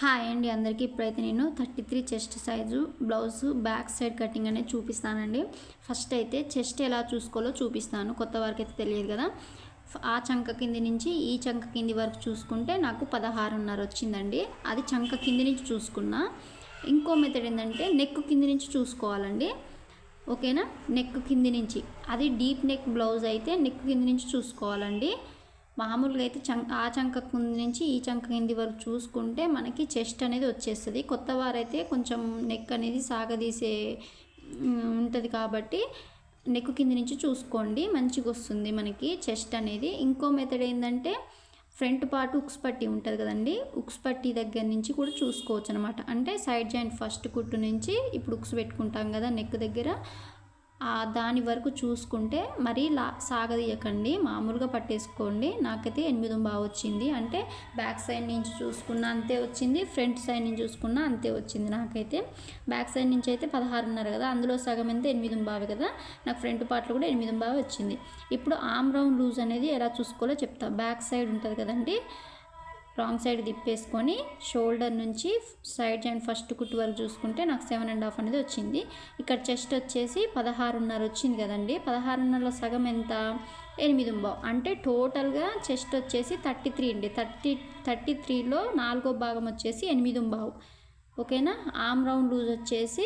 Hi అండి అందరికీ ఇప్పుడైతే నేను thirty three chest size blouse back side cutting అనేది చూపిస్తానండి. ఫస్ట్ అయితే చెస్ట్ ఎలా చూసుకోవాలో చూపిస్తాను. కొత్త వారికి అయితే తెలియదు కదా. ఆ చంక కింది నుంచి ఈ చంక కింది వరకు చూసుకుంటే నాకు పదహారున్నర వచ్చిందండి. అది చంక కింది నుంచి చూసుకున్నా. ఇంకో మెథడ్ ఏంటంటే నెక్ కింది నుంచి చూసుకోవాలండి. ఓకేనా? నెక్ కింది నుంచి. అది డీప్ నెక్ బ్లౌజ్ అయితే నెక్ కింది నుంచి చూసుకోవాలండి. మామూలుగా అయితే చం ఆ చంక కింద నుంచి ఈ చంక కింది వరకు చూసుకుంటే మనకి చెస్ట్ అనేది వచ్చేస్తుంది. కొత్త వారైతే కొంచెం నెక్ అనేది సాగదీసే ఉంటుంది కాబట్టి నెక్ కింది నుంచి చూసుకోండి మంచిగా వస్తుంది మనకి చెస్ట్ అనేది. ఇంకో మెథడ్ ఏంటంటే ఫ్రంట్ పార్ట్ ఉక్స్ పట్టి ఉంటుంది కదండి ఉక్స్ పట్టి దగ్గర నుంచి కూడా చూసుకోవచ్చు అనమాట అంటే సైడ్ జాయింట్ ఫస్ట్ కుట్టు నుంచి ఇప్పుడు ఉక్స్ పెట్టుకుంటాం కదా నెక్ దగ్గర. దాని వరకు చూసుకుంటే మరీ లా సాగదీయకండి. మామూలుగా పట్టేసుకోండి. నాకైతే ఎనిమిది బాగా వచ్చింది. అంటే బ్యాక్ సైడ్ నుంచి చూసుకున్న అంతే వచ్చింది. ఫ్రంట్ సైడ్ నుంచి చూసుకున్న అంతే వచ్చింది నాకైతే. బ్యాక్ సైడ్ నుంచి అయితే పదహారున్నర కదా. అందులో సగం అయితే ఎనిమిది బావి కదా. నాకు ఫ్రంట్ పార్ట్లో కూడా ఎనిమిది బావి వచ్చింది. ఇప్పుడు ఆమ్ రౌండ్ లూజ్ అనేది ఎలా చూసుకోవాలో చెప్తా. బ్యాక్ సైడ్ ఉంటుంది కదండి. రాంగ్ సైడ్ తిప్పేసుకొని షోల్డర్ నుంచి సైడ్ జాయింట్ ఫస్ట్ కుట్టు వరకు చూసుకుంటే నాకు సెవెన్ అండ్ హాఫ్ అనేది వచ్చింది. ఇక్కడ చెస్ట్ వచ్చేసి పదహారున్నర వచ్చింది కదండి. పదహారున్నరలో సగం ఎంత? ఎనిమిది బావు అంటే టోటల్గా చెస్ట్ వచ్చేసి థర్టీ త్రీ అండి. థర్టీ థర్టీ త్రీలో నాలుగో భాగం వచ్చేసి ఎనిమిది బావు ఓకేనా? ఆమ్ రౌండ్ లూజ్ వచ్చేసి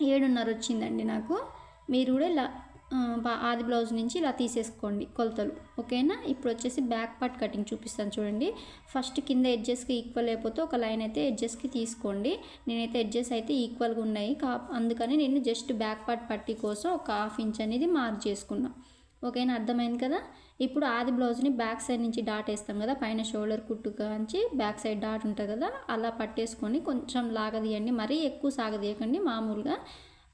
ఏడున్నర వచ్చిందండి నాకు. మీరు కూడా ఇలా ఆది బ్లౌజ్ నుంచి ఇలా తీసేసుకోండి కొలతలు ఓకేనా? ఇప్పుడు వచ్చేసి బ్యాక్ పార్ట్ కటింగ్ చూపిస్తాను చూడండి. ఫస్ట్ కింద ఎడ్జెస్కి ఈక్వల్ అయిపోతే ఒక లైన్ అయితే ఎడ్జెస్కి తీసుకోండి. నేనైతే ఎడ్జెస్ అయితే ఈక్వల్గా ఉన్నాయి. కా అందుకని నేను జస్ట్ బ్యాక్ పార్ట్ పట్టి కోసం ఒక హాఫ్ ఇంచ్ అనేది మార్క్ చేసుకున్నా. ఓకేనా? అర్థమైంది కదా? ఇప్పుడు ఆది బ్లౌజ్ని బ్యాక్ సైడ్ నుంచి డాట్ వేస్తాం కదా పైన షోల్డర్ కుట్టు కాంచి బ్యాక్ సైడ్ డాట్ ఉంటుంది కదా అలా పట్టేసుకొని కొంచెం లాగదీయండి. మరీ ఎక్కువ సాగదీయకండి మామూలుగా.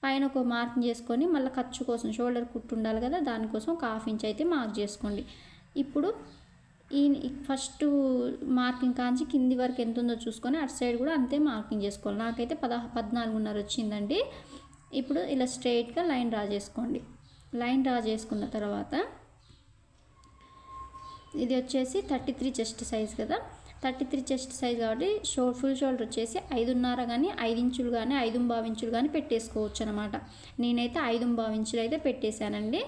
పైన ఒక మార్కింగ్ చేసుకొని మళ్ళీ ఖర్చు కోసం షోల్డర్ కుట్టు ఉండాలి కదా దానికోసం ఒక హాఫ్ ఇంచ్ అయితే మార్క్ చేసుకోండి. ఇప్పుడు ఈ ఫస్ట్ మార్కింగ్ కాంచి కింది వరకు ఎంత ఉందో చూసుకొని అటు సైడ్ కూడా అంతే మార్కింగ్ చేసుకోవాలి. నాకైతే పద పద్నాలుగున్నర వచ్చిందండి. ఇప్పుడు ఇలా స్ట్రైట్గా లైన్ డ్రా చేసుకోండి. లైన్ డ్రా చేసుకున్న తర్వాత ఇది వచ్చేసి థర్టీ త్రీ చెస్ట్ సైజ్ కదా. థర్టీ త్రీ చెస్ట్ సైజ్ కాబట్టి షో ఫుల్ షోల్డర్ వచ్చేసి ఐదున్నర కానీ ఐదు ఇంచులు కానీ ఐదు భావించులు ఇంచులు కానీ పెట్టేసుకోవచ్చు అనమాట నేనైతే ఐదు బావు ఇంచులు అయితే పెట్టేశానండి.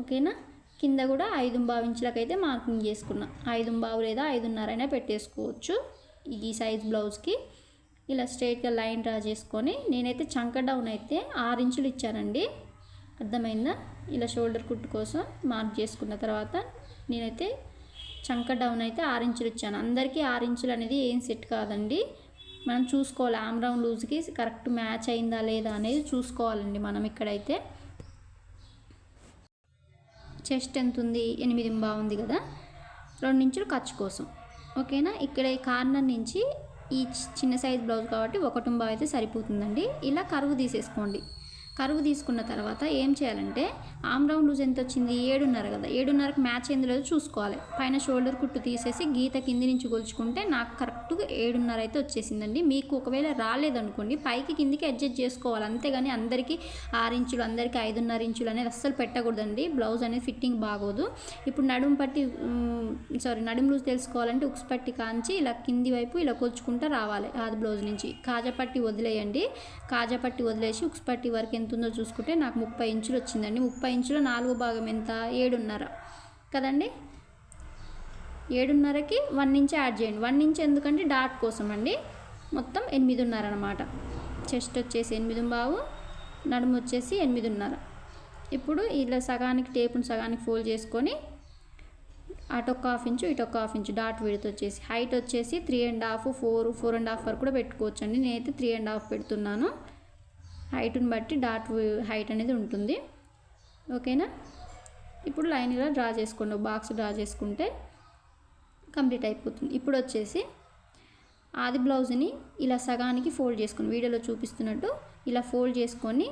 ఓకేనా? కింద కూడా ఐదు భావించులకైతే మార్కింగ్ చేసుకున్నా. ఐదు బావు లేదా ఐదున్నర అయినా పెట్టేసుకోవచ్చు ఈ సైజ్ బ్లౌజ్కి. ఇలా స్ట్రైట్గా లైన్ డ్రా చేసుకొని నేనైతే చంక డౌన్ అయితే ఆరు ఇంచులు ఇచ్చానండి. అర్థమైందా? ఇలా షోల్డర్ కుట్టు కోసం మార్క్ చేసుకున్న తర్వాత నేనైతే చంక డౌన్ అయితే ఆరు ఇంచులు ఇచ్చాను. అందరికీ ఆరు ఇంచులు అనేది ఏం సెట్ కాదండి. మనం చూసుకోవాలి. ఆమ్ లూజ్కి కరెక్ట్ మ్యాచ్ అయిందా లేదా అనేది చూసుకోవాలండి మనం ఇక్కడైతే. చెస్ట్ ఎంత ఉంది? ఎనిమిది బాగుంది కదా. రెండు ఇంచులు ఖర్చు కోసం. ఓకేనా ఇక్కడ ఈ కార్నర్ నుంచి ఈ చిన్న సైజ్ బ్లౌజ్ కాబట్టి ఒకటి అయితే సరిపోతుందండి. ఇలా కరువు తీసేసుకోండి. కరువు తీసుకున్న తర్వాత ఏం చేయాలంటే ఆమ్ రౌండ్ లూజ్ ఎంత వచ్చింది? ఏడున్నర కదా. ఏడున్నరకు మ్యాచ్ అయింది లేదో చూసుకోవాలి. పైన షోల్డర్ కుట్టు తీసేసి గీత కింది నుంచి కొలుచుకుంటే నాకు కరెక్ట్గా ఏడున్నర అయితే వచ్చేసిందండి. మీకు ఒకవేళ రాలేదనుకోండి పైకి కిందికి అడ్జస్ట్ చేసుకోవాలి. అంతేగాని అందరికీ ఆరు ఇంచులు అందరికీ ఐదున్నర ఇంచులు అనేది అస్సలు పెట్టకూడదండి. బ్లౌజ్ అనేది ఫిట్టింగ్ బాగోదు. ఇప్పుడు నడుము పట్టి సారీ నడుము లూజ్ తెలుసుకోవాలంటే ఉక్స్ పట్టి కాంచి ఇలా కింది వైపు ఇలా కొలుచుకుంటూ రావాలి. ఆది బ్లౌజ్ నుంచి కాజా పట్టి వదిలేయండి. కాజా పట్టి వదిలేసి ఉక్స్ పట్టి వరకు ఎంత ఉందో చూసుకుంటే నాకు ముప్పై ఇంచులు వచ్చిందండి. ముప్పై ఇంచులో నాలుగో భాగం ఎంత? ఏడున్నర. కదండి? ఏడున్నరకి వన్ ఇంచ్ యాడ్ చేయండి. వన్ ఇంచ్ ఎందుకంటే డాట్ కోసం అండి. మొత్తం ఎనిమిదిన్నర అనమాట చెస్ట్ వచ్చేసి ఎనిమిది బావు నడుము వచ్చేసి ఎనిమిదిన్నర. ఇప్పుడు ఇలా సగానికి టేపును సగానికి ఫోల్డ్ చేసుకొని అటొక్క హాఫ్ ఇంచు ఇటొక్క హాఫ్ ఇంచు డాట్ విడత వచ్చేసి హైట్ వచ్చేసి three and half four four and half వరకు కూడా పెట్టుకోవచ్చు అండి నేనైతే త్రీ అండ్ హాఫ్ పెడుతున్నాను. హైట్ని బట్టి డాట్ హైట్ అనేది ఉంటుంది. ఓకేనా? ఇప్పుడు లైన్ ఇలా డ్రా చేసుకోండి. బాక్స్ డ్రా చేసుకుంటే కంప్లీట్ అయిపోతుంది. ఇప్పుడు వచ్చేసి ఆది బ్లౌజ్ని ఇలా సగానికి ఫోల్డ్ చేసుకుని వీడియోలో చూపిస్తున్నట్టు ఇలా ఫోల్డ్ చేసుకొని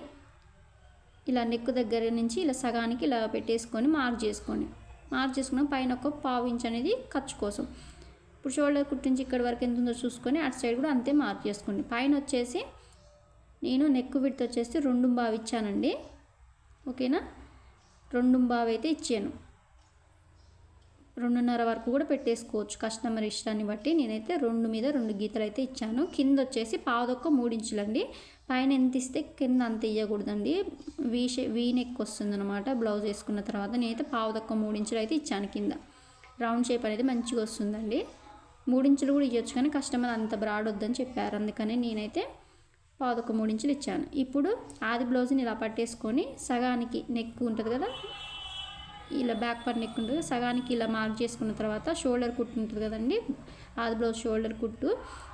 ఇలా నెక్ దగ్గర నుంచి ఇలా సగానికి ఇలా పెట్టేసుకొని మార్క్ చేసుకోండి. మార్క్ చేసుకున్న పైన ఒక పావు ఇంచ్ అనేది ఖర్చు కోసం. ఇప్పుడు షోల్డర్ కుట్టించి ఇక్కడ వరకు ఎంత ఉందో చూసుకొని అటు సైడ్ కూడా అంతే మార్క్ చేసుకోండి. పైన వచ్చేసి నేను నెక్ విడ్త్ వచ్చేసి రెండు బావి ఇచ్చానండి. ఓకేనా? రెండు బావి అయితే ఇచ్చాను. రెండున్నర వరకు కూడా పెట్టేసుకోవచ్చు. కస్టమర్ ఇష్టాన్ని బట్టి నేనైతే రెండు మీద రెండు గీతలు అయితే ఇచ్చాను. కింద వచ్చేసి పావుదొక్క మూడించులండి పైన ఎంత ఇస్తే కింద అంత ఇవ్వకూడదండి వీ షే వీ నెక్ వస్తుందన్నమాట. బ్లౌజ్ వేసుకున్న తర్వాత నేనైతే పావుదొక్క మూడించులు అయితే ఇచ్చాను కింద. రౌండ్ షేప్ అనేది మంచిగా వస్తుందండి. మూడించులు కూడా ఇవ్వచ్చు కానీ కస్టమర్ అంత బ్రాడ్ వద్దని చెప్పారు. అందుకని నేనైతే పాదొక మూడించులు ఇచ్చాను. ఇప్పుడు ఆది బ్లౌజ్ని ఇలా పట్టేసుకొని సగానికి నెక్ ఉంటుంది కదా ఇలా బ్యాక్ పార్ట్ నెక్ ఉంటుంది సగానికి ఇలా మార్క్ చేసుకున్న తర్వాత షోల్డర్ కుట్టు ఉంటుంది కదండి ఆది బ్లౌజ్ షోల్డర్ కుట్టు.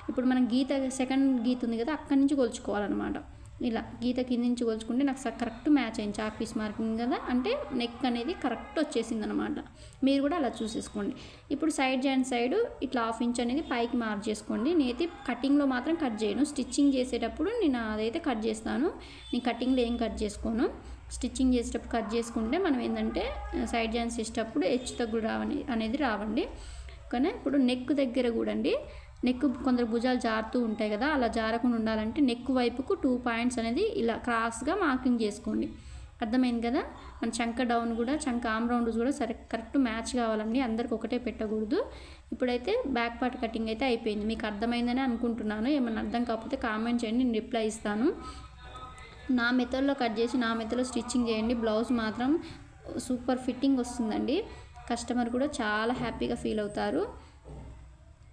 ఇప్పుడు మనం గీత సెకండ్ గీత ఉంది కదా అక్కడి నుంచి కొలుచుకోవాలన్నమాట. ఇలా గీత కింద నుంచి కొలుచుకుంటే నాకు కరెక్ట్ మ్యాచ్ అయింది. చాక్ పీస్ మార్కింగ్ కదా? అంటే నెక్ అనేది కరెక్ట్ వచ్చేసింది అనమాట మీరు కూడా అలా చూసేసుకోండి. ఇప్పుడు సైడ్ జాయింట్ సైడ్ ఇట్లా హాఫ్ ఇంచ్ అనేది పైకి మార్క్ చేసుకోండి. నేనైతే కటింగ్లో మాత్రం కట్ చేయను. స్టిచ్చింగ్ చేసేటప్పుడు నేను అదైతే కట్ చేస్తాను. నేను కటింగ్లో ఏం కట్ చేసుకోను? స్టిచ్చింగ్ చేసేటప్పుడు కట్ చేసుకుంటే మనం ఏంటంటే సైడ్ జాయింట్స్ చేసేటప్పుడు హెచ్చు తగ్గులు రావని అనేది రావండి. కానీ ఇప్పుడు నెక్ దగ్గర కూడా అండి నెక్ కొందరు భుజాలు జారుతూ ఉంటాయి కదా అలా జారకుండా ఉండాలంటే నెక్ వైపుకు టూ పాయింట్స్ అనేది ఇలా క్రాస్గా మార్కింగ్ చేసుకోండి. అర్థమైంది కదా? మన చంక డౌన్ కూడా చంక ఆమ్ రౌండ్స్ కూడా సరే కరెక్ట్ మ్యాచ్ కావాలండి. అందరికి ఒకటే పెట్టకూడదు. ఇప్పుడైతే బ్యాక్ పార్ట్ కటింగ్ అయితే అయిపోయింది. మీకు అర్థమైందని అనుకుంటున్నాను. ఏమైనా అర్థం కాకపోతే కామెంట్ చేయండి నేను రిప్లై ఇస్తాను. నా మెథడ్లో కట్ చేసి నా మెథడ్లో స్టిచ్చింగ్ చేయండి. బ్లౌజ్ మాత్రం సూపర్ ఫిట్టింగ్ వస్తుందండి. కస్టమర్ కూడా చాలా హ్యాపీగా ఫీల్ అవుతారు.